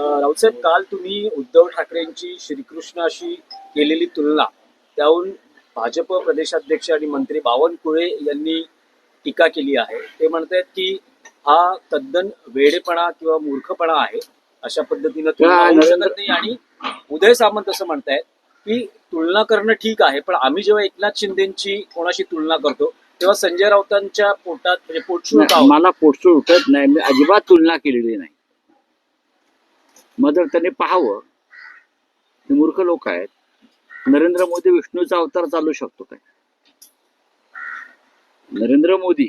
अं, राऊतसाहेब काल तुम्ही उद्धव ठाकरेंची श्रीकृष्णाशी केलेली तुलना त्याहून भाजप प्रदेशाध्यक्ष आणि मंत्री बावनकुळे यांनी टीका केली आहे. ते म्हणतात की हा तद्दन वेडेपणा किंवा मूर्खपणा आहे अशा पद्धतीनं तुलना होऊ शकत नाही. आणि उदय सामंत असं म्हणतायत की तुलना करणं ठीक आहे पण आम्ही जेव्हा एकनाथ शिंदेची कोणाशी तुलना करतो तेव्हा संजय राऊतांच्या पोटात म्हणजे पोटशूळ? मला पोटसूळ उठत नाही मी अजिबात तुलना केलेली नाही. मदर जर त्यांनी पाहावं. हे मूर्ख लोक आहेत. नरेंद्र मोदी विष्णूचा अवतार चालू शकतो काय? नरेंद्र मोदी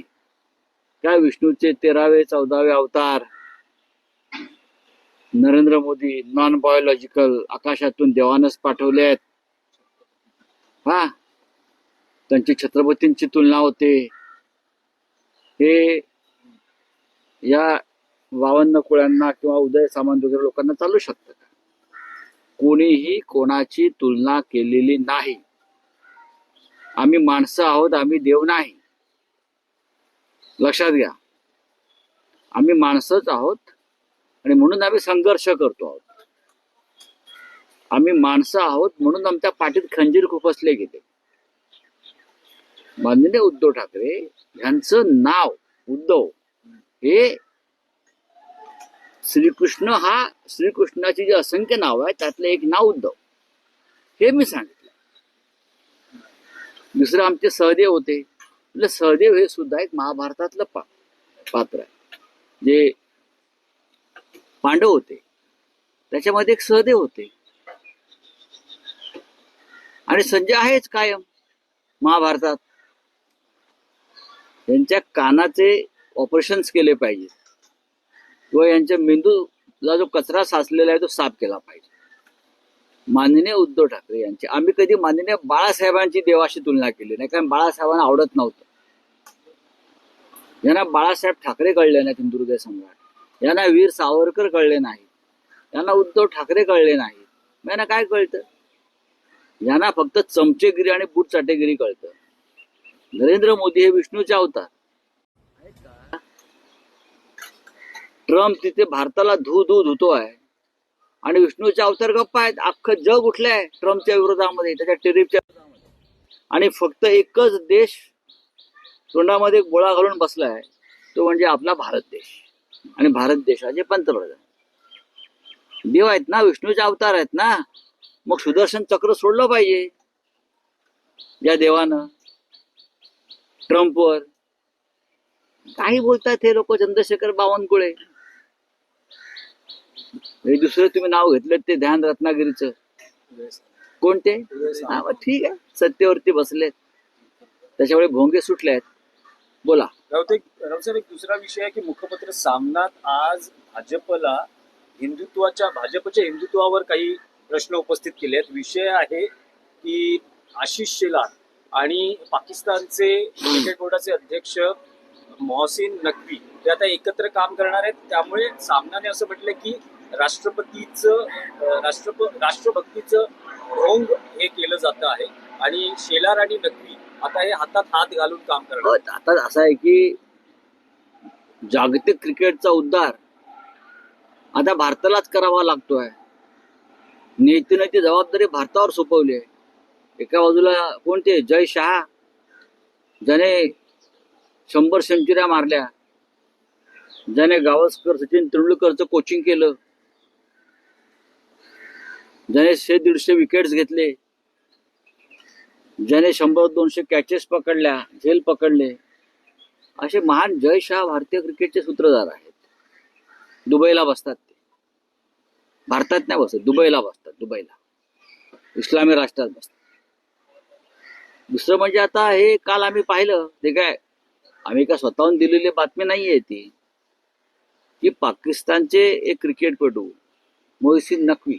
काय विष्णूचे तेरावे चौदावे अवतार? नरेंद्र मोदी नॉन बायोलॉजिकल आकाशातून देवानच पाठवले आहेत. हा? त्यांची छत्रपतींची तुलना होते. हे या वावन्न कुळ्यांना किंवा उदय सामंत वगैरे लोकांना चालू शकतं. कोणीही कोणाची तुलना केलेली नाही. आम्ही माणसं आहोत आम्ही देव नाही. लक्षात घ्या. आम्ही माणसंच आहोत आणि म्हणून आम्ही संघर्ष करतो आहोत. आम्ही माणसं आहोत म्हणून आमच्या पाठीत खंजीर खुपसले गेले. माननीय उद्धव ठाकरे यांचं नाव उद्धव हे श्रीकृष्ण हा श्रीकृष्णाची जे असंख्य नाव आहे त्यातलं एक नाव उद्धव. हे मी सांगितलं. दुसरं आमचे सहदेव होते. म्हटलं सहदेव हे सुद्धा एक महाभारतातलं पा पात्र आहे. जे पांडव होते. त्याच्यामध्ये एक सहदेव होते. आणि संजय आहेच कायम महाभारतात. त्यांच्या कानाचे ऑपरेशन्स केले पाहिजेत. किंवा यांच्या मेंदूला जो कचरा साचलेला आहे तो साफ केला पाहिजे. माननीय उद्धव ठाकरे यांचे आम्ही कधी माननीय बाळासाहेबांची देवाशी तुलना केली नाही कारण बाळासाहेबांना आवडत नव्हतं. यांना बाळासाहेब ठाकरे कळले नाहीत हिंदुहृदय सम्राट. यांना वीर सावरकर कळले नाही यांना उद्धव ठाकरे कळले नाही यांना काय कळतं? यांना फक्त चमचेगिरी आणि बूट चाटेगिरी कळतं. नरेंद्र मोदी हे विष्णूचे अवतार. ट्रम्प तिथे भारताला धू धू धुतो आहे. आणि विष्णूचे अवतार गप्पा आहेत. अख्खं जग उठलंय ट्रम्पच्या विरोधामध्ये त्याच्या टेरिफच्या विरोधामध्ये. आणि फक्त एकच देश तोंडामध्ये गोळा घालून बसलाय तो म्हणजे आपला भारत देश. आणि भारत देशाचे पंतप्रधान. देव आहेत ना विष्णूचे अवतार आहेत ना. मग सुदर्शन चक्र सोडलं पाहिजे. या देवानं. ट्रम्पवर. काही बोलतात हे लोक चंद्रशेखर बावनकुळे. हे दुसरं तुम्ही नाव घेतलं ते ध्यान रत्नागिरीचं. कोणते? हा, ठीक आहे. सत्तेवरती बसलेत त्याच्यामुळे भोंगे सुटले आहेत. बोला. राऊत एक एक दुसरा विषय आहे की मुखपत्र सामनात आज भाजपला हिंदुत्वाच्या भाजपच्या हिंदुत्वावर काही प्रश्न उपस्थित केले आहेत. विषय आहे की आशिष शेलार आणि पाकिस्तानचे क्रिकेट बोर्डाचे अध्यक्ष मोहसिन नकवी ते आता एकत्र काम करणार आहेत. त्यामुळे सामनाने असं म्हटलं की राष्ट्रपतीचं अं, राष्ट्रप राष्ट्रभक्तीचं ढोंग हे केलं जातं आहे. आणि शेलार आणि नकवी आता हे हातात हात घालून काम करणार. हो, आता असं आहे की जागतिक क्रिकेटचा उद्धार आता भारतालाच करावा लागतोय. नेत्याने ती जबाबदारी भारतावर सोपवली आहे. एका बाजूला कोणते जय शहा. ज्याने शंभर सेंचुऱ्या मारल्या. ज्याने गावस्कर सचिन तेंडुलकरचं कोचिंग केलं. ज्याने शे दीडशे विकेट्स घेतले ज्याने शंभर दोनशे कॅचेस पकडल्या झेल पकडले असे महान जय शाह भारतीय क्रिकेटचे सूत्रधार आहेत. दुबईला बसतात ते. भारतात नाही बसत दुबईला बसतात दुबईला. इस्लामी राष्ट्रात बसतात. दुसरं म्हणजे आता हे काल आम्ही पाहिलं ते काय आम्ही काय स्वतःहून दिलेली बातमी नाहीये ती की पाकिस्तानचे एक क्रिकेटपटू मोहसिन नकवी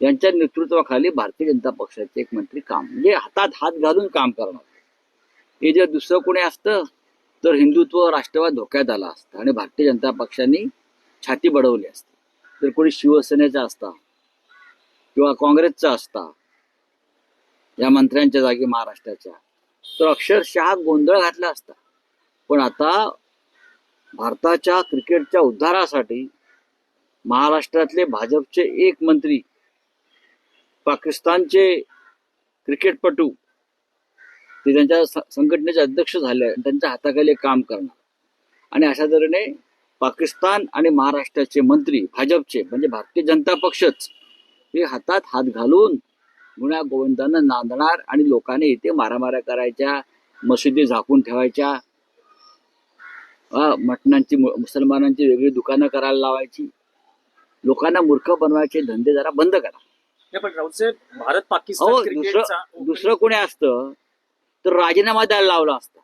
यांच्या नेतृत्वाखाली भारतीय जनता पक्षाचे एक मंत्री काम म्हणजे हातात हात घालून काम करणार. हे जर दुसरं कोणी असतं तर हिंदुत्व राष्ट्रवाद धोक्यात आला असतं आणि भारतीय जनता पक्षाने छाती बडवली असते. तर कोणी शिवसेनेचा असता किंवा काँग्रेसचा असता या मंत्र्यांच्या जागी महाराष्ट्राच्या तर अक्षरशः गोंधळ घातला असता. पण आता भारताच्या क्रिकेटच्या उद्धारासाठी महाराष्ट्रातले भाजपचे एक मंत्री पाकिस्तानचे क्रिकेटपटू ते त्यांच्या संघटनेचे अध्यक्ष झाले त्यांच्या हाताखाली काम करणार. आणि अशा तऱ्हेने पाकिस्तान आणि महाराष्ट्राचे मंत्री भाजपचे म्हणजे भारतीय जनता पक्षच हे हातात हात घालून गुण्या गोविंदांना नांदणार आणि लोकांनी इथे मारामाऱ्या करायच्या मशिदी झाकून ठेवायच्या मटणांची मुसलमानांची वेगळी दुकानं करायला लावायची लोकांना मूर्ख बनवायचे धंदे जरा बंद करा. नाही पण साहेब भारत पाकिस्तान क्रिकेटचा दुसरं दुसरं कोणी असतं तर राजीनामा द्यायला लावला असता.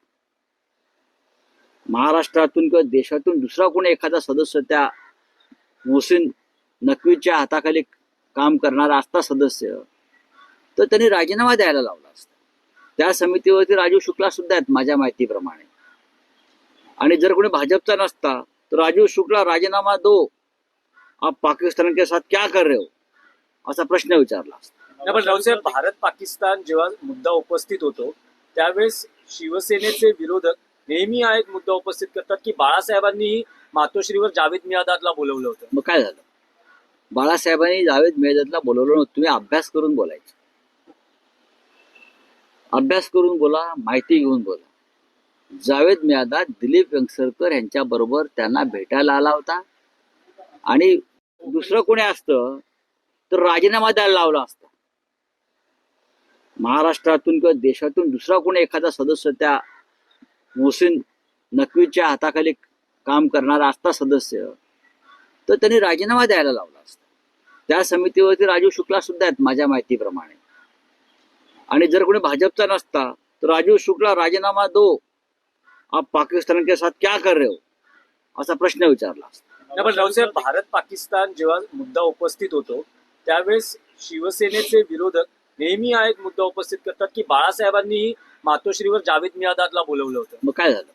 महाराष्ट्रातून किंवा देशातून दुसरा कोणी एखादा सदस्य त्या मोहसिन नकवीच्या हाताखाली काम करणारा असता सदस्य तर त्यांनी राजीनामा द्यायला लावला असता. त्या समितीवरती राजीव शुक्ला सुद्धा आहेत माझ्या माहितीप्रमाणे. आणि जर कोणी भाजपचा नसता तर राजीव शुक्ला राजीनामा दो. आप पाकिस्तान के साथ क्या कर रहे हो? असा प्रश्न विचारला नाही पण भारत पाकिस्तान जेव्हा मुद्दा उपस्थित होतो त्यावेळेस शिवसेनेचे विरोधक नेहमी हा एक मुद्दा उपस्थित करतात की बाळासाहेबांनीही मातोश्रीवर जावेद मियादादला बोलवलं होतं. मग काय झालं? बाळासाहेबांनी जावेद मेहदतला बोलवलं नव्हतं. तुम्ही अभ्यास करून बोलायचं. अभ्यास करून बोला माहिती घेऊन बोला. जावेद मियादाद दिलीप वेंगसरकर यांच्या बरोबर त्यांना भेटायला आला होता. आणि दुसरं कोणी असतं तर राजीनामा द्यायला लावला असता. महाराष्ट्रातून किंवा देशातून दुसरा कोणी एखादा सदस्य त्या मोहसिन नकवीच्या हाताखाली काम करणारा असता सदस्य तर त्यांनी राजीनामा द्यायला लावला असता. त्या समितीवरती राजीव शुक्ला सुद्धा आहेत माझ्या माहितीप्रमाणे. आणि जर कोणी भाजपचा नसता तर राजीव शुक्ला राजीनामा दो. आप पाकिस्तान के साथ क्या कर रहे हो? असा प्रश्न विचारला असता. पण भारत पाकिस्तान जेव्हा मुद्दा उपस्थित होतो त्यावेळेस शिवसेनेचे विरोधक नेहमी हा एक मुद्दा उपस्थित करतात की बाळासाहेबांनीही मातोश्रीवर जावेद मियादातला बोलवलं होतं. मग काय झालं?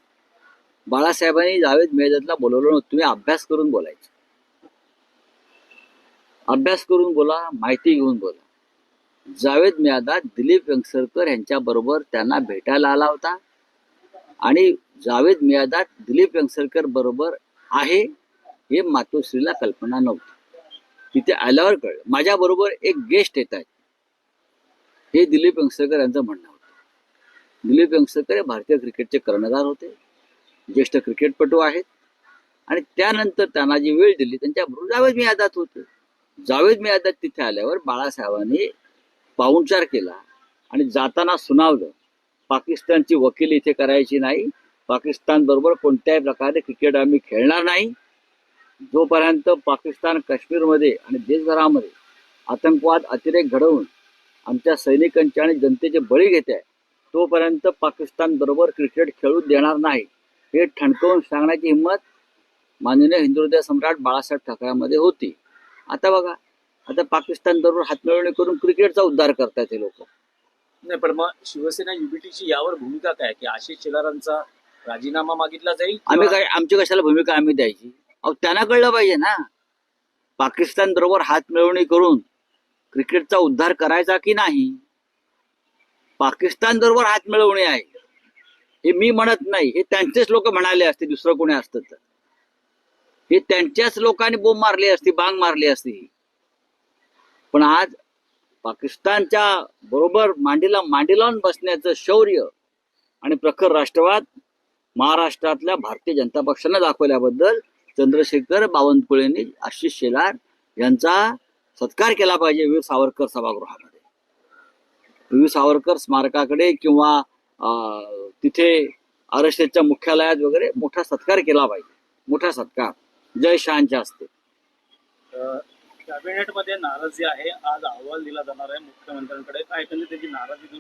बाळासाहेबांनी जावेद मियादातला बोलवलं नव्हतं. तुम्ही अभ्यास करून बोलायचं. अभ्यास करून बोला माहिती घेऊन बोला. जावेद मियादात दिलीप वेंगसरकर यांच्या बरोबर त्यांना भेटायला आला होता. आणि जावेद मियादात दिलीप वेंगसरकर बरोबर आहे हे मातोश्रीला कल्पना नव्हती. तिथे आल्यावर कळलं. माझ्याबरोबर एक गेस्ट येत आहेत. हे दिलीप वेंगसरकर यांचं म्हणणं होतं. दिलीप वेंगसरकर हे भारतीय क्रिकेटचे कर्णधार होते. ज्येष्ठ क्रिकेटपटू आहेत. आणि त्यानंतर त्यांना जी वेळ दिली त्यांच्याबरोबर जावेद मियादात होते. जावेद मियादात तिथे आल्यावर बाळासाहेबांनी पाहुणचार केला आणि जाताना सुनावलं. पाकिस्तानची वकील इथे करायची नाही. पाकिस्तान बरोबर कोणत्याही प्रकारे क्रिकेट आम्ही खेळणार नाही. जोपर्यंत पाकिस्तान काश्मीरमध्ये आणि देशभरामध्ये आतंकवाद अतिरेक घडवून आमच्या सैनिकांचे आणि जनतेचे बळी घेते आहे तोपर्यंत पाकिस्तान बरोबर क्रिकेट खेळू देणार नाही हे ठणकावून सांगण्याची हिंमत माननीय हिंदुहृदय सम्राट बाळासाहेब ठाकरेमध्ये होती. आता बघा आता पाकिस्तान बरोबर हातमिळवणी करून क्रिकेटचा उद्धार करतायत हे लोक. नाही पण मग शिवसेना युबीटीची यावर भूमिका काय? की आशिष शेलारांचा राजीनामा मागितला जाईल आम्ही काय आमची कशाला भूमिका आम्ही द्यायची? अहो त्यांना कळलं पाहिजे ना. पाकिस्तान बरोबर हात मिळवणी करून क्रिकेटचा उद्धार करायचा की नाही? पाकिस्तान बरोबर हात मिळवणी आहे. हे मी म्हणत नाही. हे त्यांचेच लोक म्हणाले असते दुसरं कोणी असतं तर. हे त्यांच्याच लोकांनी बोंब मारली असती बांग मारली असती. पण आज पाकिस्तानच्या बरोबर मांडीला मांडी लावून बसण्याचं शौर्य आणि प्रखर राष्ट्रवाद महाराष्ट्रातल्या भारतीय जनता पक्षानं दाखवल्याबद्दल चंद्रशेखर बावनकुळेंनी आशिष शेलार यांचा सत्कार केला पाहिजे वीर सावरकर सभागृहामध्ये. वीर सावरकर स्मारकाकडे किंवा तिथे आर एस एसच्या मुख्यालयात वगैरे मोठा सत्कार केला पाहिजे. मोठा सत्कार. जय शहांच्या हस्ते कॅबिनेटमध्ये नाराजी आहे. आज अहवाल दिला जाणार आहे मुख्यमंत्र्यांकडे. काय त्याची नाराजी?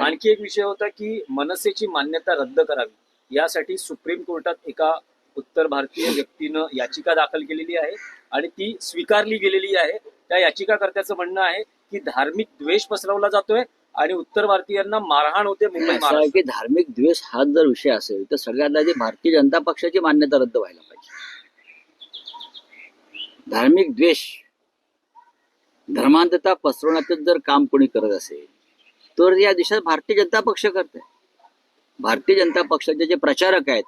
आणखी एक विषय होता की मनसेची मान्यता रद्द करावी. यासाठी सुप्रीम कोर्टात एका उत्तर भारतीय व्यक्तीनं याचिका दाखल केलेली आहे आणि ती स्वीकारली गेलेली आहे. त्या याचिकाकर्त्याचं म्हणणं आहे की धार्मिक द्वेष पसरवला जातोय आणि उत्तर भारतीयांना मारहाण होते मुंबई आहे की धार्मिक द्वेष हा जर विषय असेल तर सगळ्यात आधी भारतीय जनता पक्षाची मान्यता रद्द व्हायला पाहिजे. धार्मिक द्वेष धर्मांधता पसरवण्याचं जर काम कोणी करत असेल तर या दिशेत भारतीय जनता पक्ष करते भारतीय जनता पक्षाचे जे प्रचारक आहेत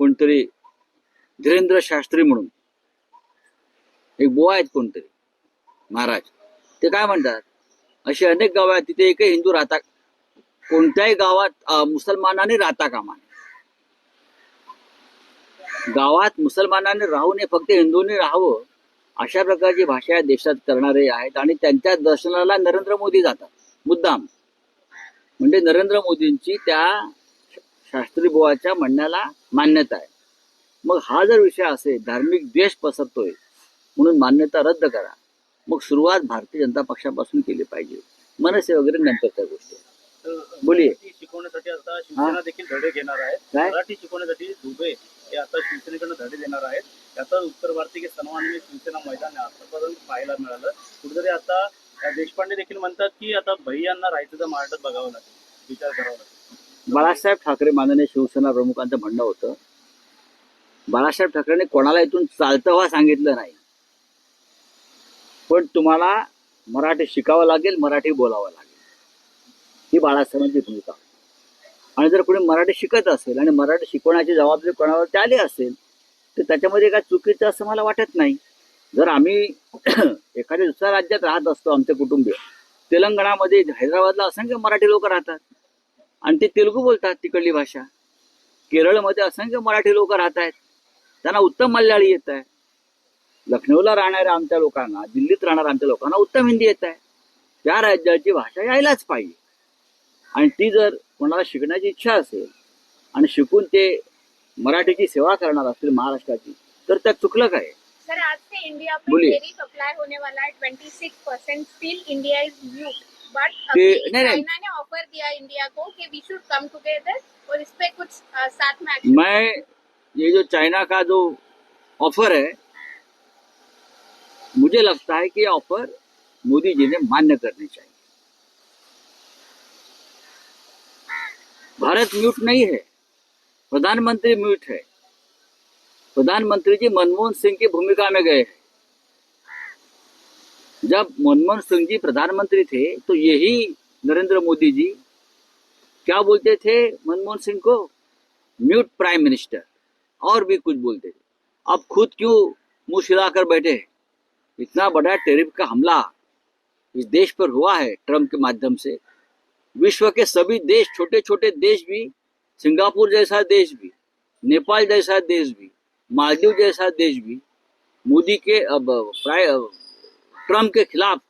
कोणतरी धीरेंद्र शास्त्री म्हणून एक बुवा आहेत कोणतरी महाराज ते काय म्हणतात? अशी अनेक गावं आहेत तिथे एकही हिंदू राहता कोणत्याही गावात मुसलमानाने राहता कामा गावात मुसलमानाने राहू नये फक्त हिंदूंनी राहावं अशा प्रकारची भाषा या देशात करणारे आहेत आणि त्यांच्या दर्शनाला नरेंद्र मोदी जातात. मुद्दाम. म्हणजे नरेंद्र मोदींची त्या शास्त्री बुवाच्या म्हणण्याला मान्यता आहे. मग हा जर विषय असेल धार्मिक द्वेष पसरतोय म्हणून मान्यता रद्द करा. मग सुरुवात भारतीय जनता पक्षापासून केली पाहिजे. मनसे वगैरे नंतरच्या गोष्टी. आहेत. तर बोलिये. शिकवण्यासाठी आता शिवसेना देखील धडे घेणार आहे? मराठी शिकवण्यासाठी दुबे हे आता शिवसेनेकडनं धडे देणार आहेत. त्याचा उत्तर भारतीय सन्माननीय शिवसेना मैदान आतापर्यंत पाहायला मिळालं. कुठेतरी आता देशपांडे देखील म्हणतात की आता भैयांना राहायचं तर महाराष्ट्रात बघावं लागेल. विचार करावा लागेल. बाळासाहेब ठाकरे माननीय शिवसेना प्रमुखांचं म्हणणं होतं बाळासाहेब ठाकरेंनी कोणाला इथून चालतं व्हा सांगितलं नाही. पण तुम्हाला मराठी शिकावं लागेल मराठी बोलावं लागेल. ही बाळासाहेबांची भूमिका. आणि जर कोणी मराठी शिकत असेल आणि मराठी शिकवण्याची जबाबदारी कोणावर आली असेल तर त्याच्यामध्ये काय चुकीचं असं मला वाटत नाही. जर आम्ही एखाद्या दुसऱ्या राज्यात राहत असतो आमचे कुटुंबीय तेलंगणामध्ये हैदराबादला असंख्य मराठी लोक राहतात. आणि ते तेलुगू बोलतात तिकडली भाषा. केरळमध्ये असंख्य मराठी लोक राहत आहेत. त्यांना उत्तम मल्याळी येत आहे. लखनौला राहणाऱ्या आमच्या लोकांना दिल्लीत राहणाऱ्या आमच्या लोकांना उत्तम हिंदी येत आहे. त्या राज्याची भाषा यायलाच पाहिजे. आणि ती जर कोणाला शिकण्याची इच्छा असेल आणि शिकून ते मराठीची सेवा करणार असतील महाराष्ट्राची तर त्यात चुकलं काय? सर आज से इंडिया पे अप्लाई होने वाला है 26 percent still India is mute but नहीं, नहीं। ने ऑफ़र दिया इंडिया को कि वी शुड कम टुगेदर और इस पे कुछ अ, साथ में मैं ये जो चाइना का जो ऑफ़र है मुझे लगता है कि ऑफ़र मोदी जी ने मान्य करनी चाहिए। भारत म्यूट नहीं है प्रधानमंत्री म्यूट है। प्रधानमंत्री जी मनमोहन सिंह की भूमिका में गए हैं। जब मनमोहन सिंह जी प्रधानमंत्री थे तो यही नरेंद्र मोदी जी क्या बोलते थे मनमोहन सिंह को? Mute prime minister. और भी कुछ बोलते थे। अब खुद क्यों मुँह छिलाकर बैठे इतना बड़ा टेरिफ का हमला इस देश पर हुआ है ट्रंप के माध्यम से। विश्व के सभी देश छोटे छोटे देश भी, सिंगापुर जैसा देश भी, नेपाल जैसा देश भी, मालदीव जैसा देश भी, मोदी के अब प्राय ट्रंप के खिलाफ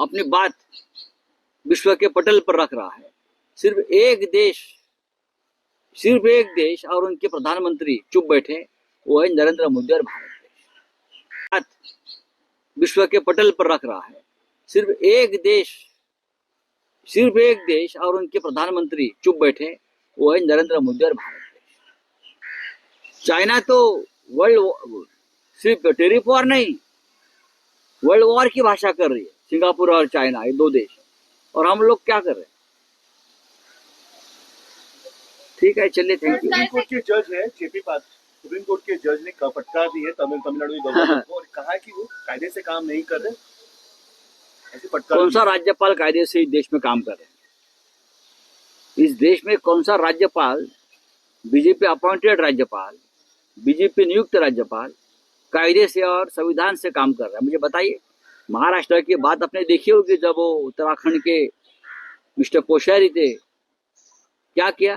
अपनी बात विश्व के पटल पर रख रहा है। सिर्फ़ एक देश, सिर्फ़ एक देश और उनके प्रधानमंत्री चुप बैठे वो है नरेंद्र मोदी और भारत देश। विश्व के पटल पर रख रहा है। सिर्फ़ एक देश, सिर्फ़ एक देश और उनके प्रधानमंत्री चुप बैठे वो है नरेंद्र मोदी और भारत देश। चाइना तो वर्ल्ड सिर्फ़ टेरिफ वॉर नहीं वर्ल्ड वॉर की भाषा कर रही है। सिंगापुर और चाइना ये दो देश और हम लोग क्या कर रहे हैं? ठीक है चलिए थैंक यू सुप्रीम कोर्ट के जज है जेपी पाद सुप्रीम कोर्ट के जज ने फटकार दी है तमिल तमिलनाडु की गवर्नमेंट को और कहा कि वो कायदे से काम नहीं कर रहे कौन सा राज्यपाल कायदे से इस देश में काम कर रहे हैं? इस देश में कौन सा राज्यपाल बीजेपी अपॉइंटेड राज्यपाल बीजेपी नियुक्त राज्यपाल कायदे से और संविधान से काम कर रहा है। मुझे बताइए, महाराष्ट्र की बात आपने देखी होगी जब वो उत्तराखंड के मिस्टर कोश्यारी थे, क्या किया?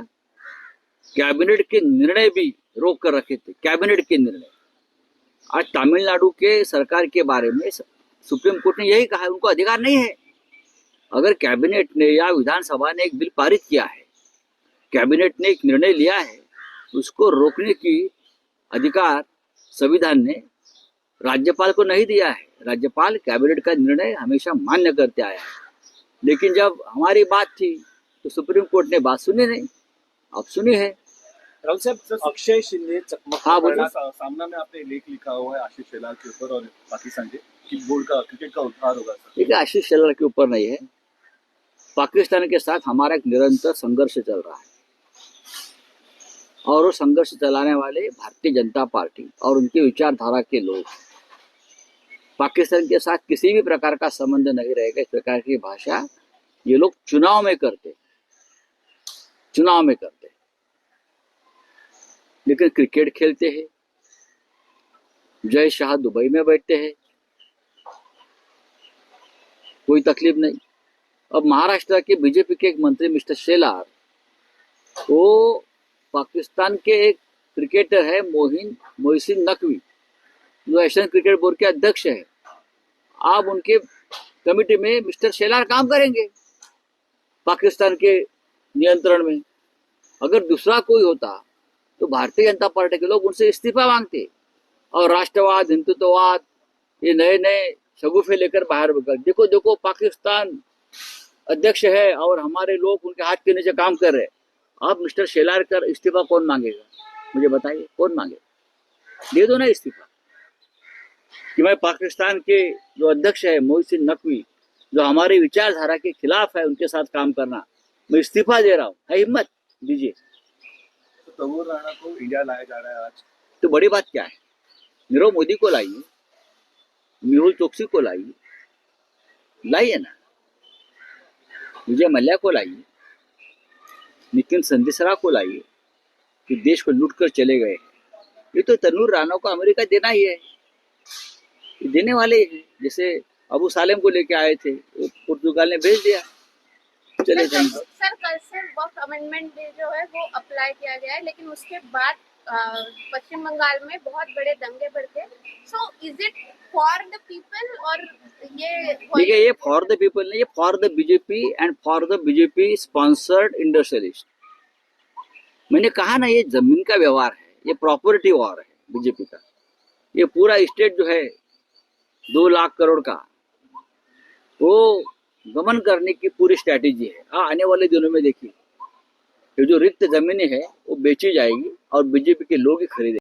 कैबिनेट के निर्णय भी रोक कर रखे थे, कैबिनेट के निर्णय। आज तमिलनाडु के सरकार के बारे में सुप्रीम कोर्ट ने यही कहा उनको अधिकार नहीं है। अगर कैबिनेट ने या विधानसभा ने एक बिल पारित किया है, कैबिनेट ने एक निर्णय लिया है, उसको रोकने की अधिकार संविधान ने राज्यपाल को नहीं दिया है। राज्यपाल कैबिनेट का निर्णय हमेशा मान्य करते आया है। लेकिन जब हमारी बात थी तो सुप्रीम कोर्ट ने बात सुनी नहीं। अब सुनी है? राहुल साहेब अक्षय शिंदे हाँ, बोलिए। सामना में आपने लेख लिखा हुआ है आशीष शेलार के ऊपर और पाकिस्तान के बोर्ड का क्रिकेट का उद्धार होगा सर। देखिए आशीष शेलार के ऊपर नहीं है। पाकिस्तान के साथ हमारा एक निरंतर संघर्ष चल रहा है। और वो संघर्ष चलाने वाले भारतीय जनता पार्टी और उनकी विचारधारा के लोग। पाकिस्तान के साथ किसी भी प्रकार का संबंध नहीं रहेगा, इस प्रकार की भाषा ये लोग चुनाव में करते चुनाव में करते लेकिन क्रिकेट खेलते हैं। जय शाह दुबई में बैठते हैं। कोई तकलीफ़ नहीं। अब महाराष्ट्र के बीजेपी के एक मंत्री मिस्टर शेलार, वो पाकिस्तान के एक क्रिकेटर है मोहिन, मोहसिन नकवी, जो एशियन क्रिकेट बोर्ड के अध्यक्ष है। आप उनके कमिटी में मिस्टर शेलार काम करेंगे पाकिस्तान के नियंत्रण में। अगर दूसरा कोई होता तो भारतीय जनता पार्टी के लोग उनसे इस्तीफा मांगते और राष्ट्रवाद, हिंदुत्ववाद, ये नए नए शगुफे लेकर बाहर निकल। देखो देखो, पाकिस्तान अध्यक्ष है और हमारे लोग उनके हाथ के नीचे काम कर रहे हैं। अब मिस्टर शेलार कर इस्तीफा कौन मांगेगा? मुझे बताइए कौन मांगेगा? दे दो ना इस्तीफा। कि मैं पाकिस्तान के जो अध्यक्ष है मोहसिन नकवी जो हमारी विचारधारा के खिलाफ है उनके साथ काम करना मैं इस्तीफा दे रहा हूँ। है हिम्मत? दीजिए। तो राणा को इंडिया लाया जा रहा है आज। तो बड़ी बात क्या है? नीरव मोदी को लाइए मेहुल चौकसी को लाइए। लाइए ना। विजय मल्ल्या को लाइए। नितिन संदेशरा को लाइए कि देश को लूट कर चले गए। ये तो तनूर राणा को अमेरिका देना ही है। देने वाले ही जैसे अबू सालेम को लेके आए थे वो पुर्तगाल ने भेज दिया। चले जाएँगे सर कल से वक्त अमेंडमेंट जो है वो अप्लाई किया गया है लेकिन उसके बाद पश्चिम बंगाल में बहुत बड़े दंगे भड़के। So is it for the people और ये देखिए ये फॉर द पीपल नहीं, ये for the BJP and for the BJP sponsored industrialist मैंने कहा ना, ये ज़मीन का व्यवहार है, ये प्रॉपर्टी वॉर है बीजेपी का। ये पूरा स्टेट जो है, दो लाख करोड़ का। वो गमन करने की पूरी स्ट्रैटेजी है। हाँ आने वाले दिनों में देखिए। ये जो रिक्त जमीनें हैं वो बेची जाएगी और बीजेपी के लोग ही खरीदे।